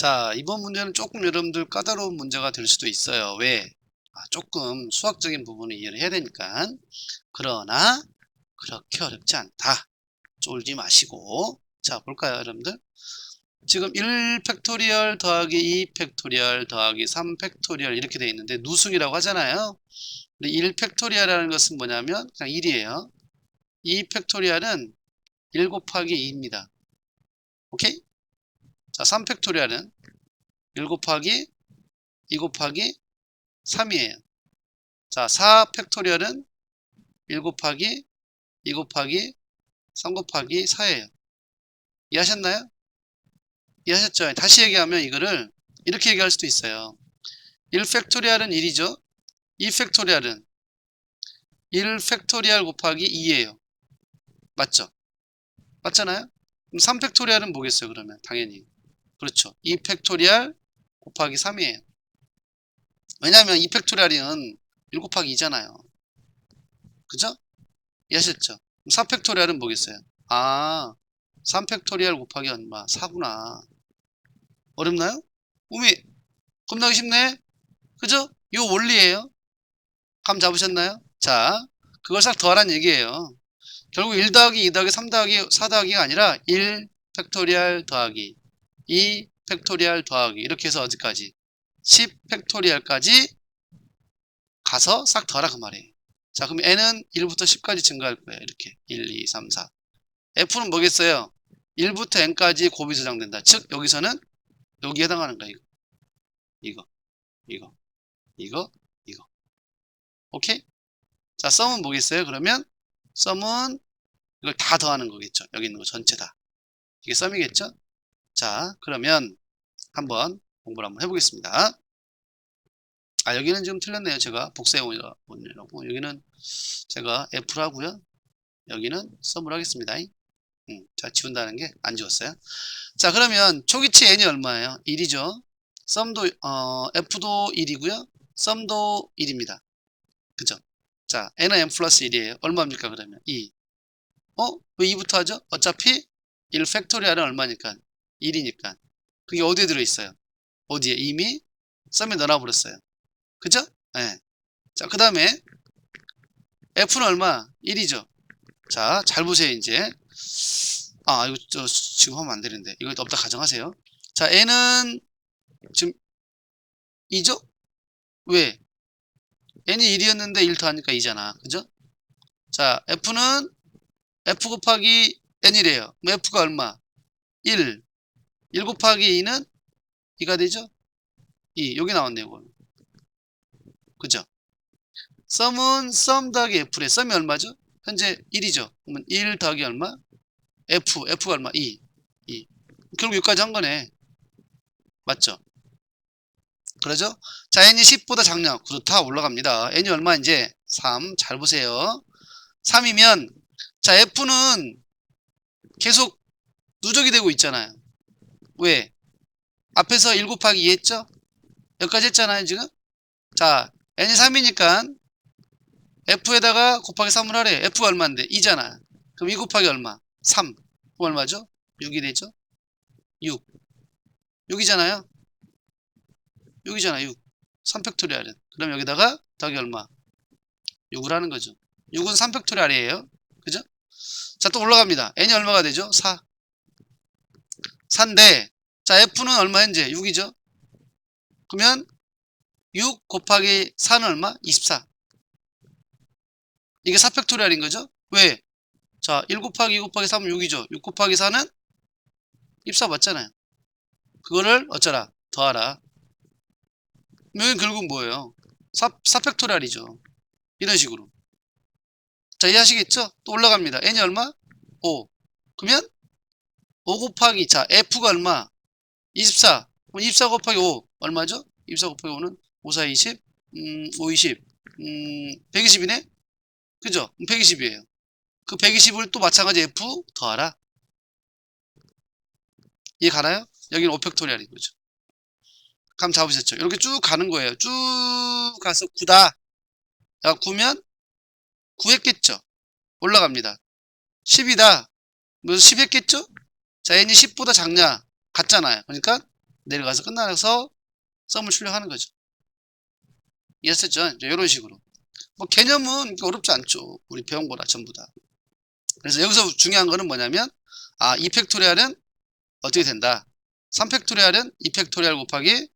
자, 이번 문제는 조금 여러분들 까다로운 문제가 될 수도 있어요. 왜? 아, 조금 수학적인 부분을 이해를 해야 되니까. 그러나 그렇게 어렵지 않다. 쫄지 마시고. 자, 볼까요, 여러분들? 지금 1 팩토리얼 더하기 2 팩토리얼 더하기 3 팩토리얼 이렇게 돼 있는데 누승이라고 하잖아요. 근데 1 팩토리얼이라는 것은 뭐냐면 그냥 1이에요. 2 팩토리얼은 1 곱하기 2입니다. 오케이? 자, 3 팩토리얼은 1 곱하기 2 곱하기 3이에요. 자, 4 팩토리얼은 1 곱하기 2 곱하기 3 곱하기 4예요. 이해하셨나요? 이해하셨죠? 다시 얘기하면 이거를 이렇게 얘기할 수도 있어요. 1 팩토리얼은 1이죠. 2 팩토리얼은 1 팩토리얼 곱하기 2예요. 맞죠? 맞잖아요? 그럼 3 팩토리얼은 뭐겠어요, 그러면? 당연히. 그렇죠. 2 팩토리얼 곱하기 3이에요. 왜냐면 2 팩토리얼은 1 곱하기 2잖아요. 그죠? 이해하셨죠? 4 팩토리얼은 뭐겠어요? 아, 3 팩토리얼 곱하기 얼마? 4구나. 어렵나요? 우미, 겁나기 쉽네? 그죠? 요 원리예요. 감 잡으셨나요? 자, 그걸 싹 더하란 얘기예요. 결국 1 더하기 2 더하기 3 더하기 4 더하기가 아니라 1 팩토리얼 더하기 2 팩토리얼 더하기 이렇게 해서 어디까지? 10 팩토리얼까지 가서 싹 더하라 그 말이에요. 자 그럼 n은 1부터 10까지 증가할 거예요. 이렇게 1, 2, 3, 4 f는 뭐겠어요? 1부터 n까지 곱이 저장된다. 즉 여기서는 여기에 해당하는 거야 이거 이거 이거 이거 이거 오케이? 자 썸은 뭐겠어요? 그러면 썸은 이걸 다 더하는 거겠죠. 여기 있는 거 전체 다. 이게 썸이겠죠? 자, 그러면 한번 공부를 한번 해보겠습니다. 아, 여기는 지금 틀렸네요. 제가 복사해 오려고. 여기는 제가 F를 하고요. 여기는 썸을 하겠습니다. 음, 자, 지운다는 게 안 지웠어요. 자, 그러면 초기치 n이 얼마예요? 1이죠. 썸도, 어, F도 1이고요. 썸도 1입니다. 그죠? 자, n은 n 플러스 1이에요. 얼마입니까, 그러면? 2. 어? 왜 2부터 하죠? 어차피 1 팩토리얼은 얼마니까? 1이니까. 그게 어디에 들어있어요? 어디에? 이미 썸에 넣어버렸어요. 그죠? 예. 네. 자, 그 다음에 F는 얼마? 1이죠. 자, 잘 보세요, 이제. 아, 이거 저, 지금 하면 안 되는데. 이거 없다 가정하세요. 자, N은 지금 2죠? 왜? n이 1이었는데 1 더하니까 2잖아. 그죠? 자, f는 f 곱하기 n이래요. 그럼 f가 얼마? 1. 1 곱하기 2는 2가 되죠? 2. 여기 나왔네요. 이거. 그죠? 썸은 썸 더하기 f래. 썸이 얼마죠? 현재 1이죠. 그러면 1 더하기 얼마? f. f가 얼마? 2. 2. 결국 여기까지 한 거네. 맞죠? 그러죠? 자, n이 10보다 작냐? 그렇다. 올라갑니다. n이 얼마 이제? 3. 잘 보세요. 3이면 자, f는 계속 누적이 되고 있잖아요. 왜? 앞에서 1 곱하기 2 했죠? 여기까지 했잖아요, 지금? 자, n이 3이니까 f에다가 곱하기 3을 하래. f가 얼마인데? 2잖아. 그럼 2 곱하기 얼마? 3. 그럼 얼마죠? 6이 되죠? 6. 6이잖아요. 6이잖아 6 3팩토리얼은 그럼 여기다가 더하기 얼마 6을 하는 거죠 6은 3팩토리얼이에요 그죠 자 또 올라갑니다 n이 얼마가 되죠 4 4인데 자 f는 얼마 현재 6이죠 그러면 6 곱하기 4는 얼마 24 이게 4팩토리얼인 거죠 왜? 자, 1 곱하기 2 곱하기 3은 6이죠. 6 곱하기 4는 24 맞잖아요. 그거를 어쩌라? 더하라. 여기 결국 뭐예요? 사, 사팩토리얼이죠. 이런 식으로. 자, 이해하시겠죠? 또 올라갑니다. n이 얼마? 5. 그러면 5 곱하기 자, f가 얼마? 24. 그럼 24 곱하기 5 얼마죠? 24 곱하기 5는 5, 4, 20, 음, 5, 20, 음, 120이네? 그죠? 120이에요. 그 120을 또 마찬가지 f 더하라. 이해 가나요? 여기는 5팩토리얼인 거죠. 감 잡으셨죠? 이렇게 쭉 가는 거예요. 쭉 가서 9다. 야, 9면 9 했겠죠? 올라갑니다. 10이다. 뭐 10 했겠죠? 자, n이 10보다 작냐? 같잖아요. 그러니까 내려가서 끝나서 썸을 출력하는 거죠. 이해했죠? 이런 식으로. 뭐 개념은 어렵지 않죠. 우리 배운 거라 전부 다. 그래서 여기서 중요한 거는 뭐냐면 아, 2팩토리알은 어떻게 된다? 3팩토리알은 2팩토리알 곱하기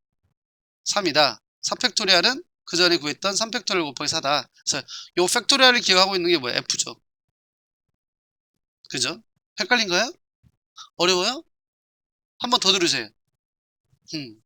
3이다. 4팩토리알은 그 전에 구했던 3팩토리알 곱하기 4다. 그래서 요 팩토리알을 기억하고 있는 게 뭐야? F죠. 그죠? 헷갈린가요? 어려워요? 한 번 더 들으세요. 음.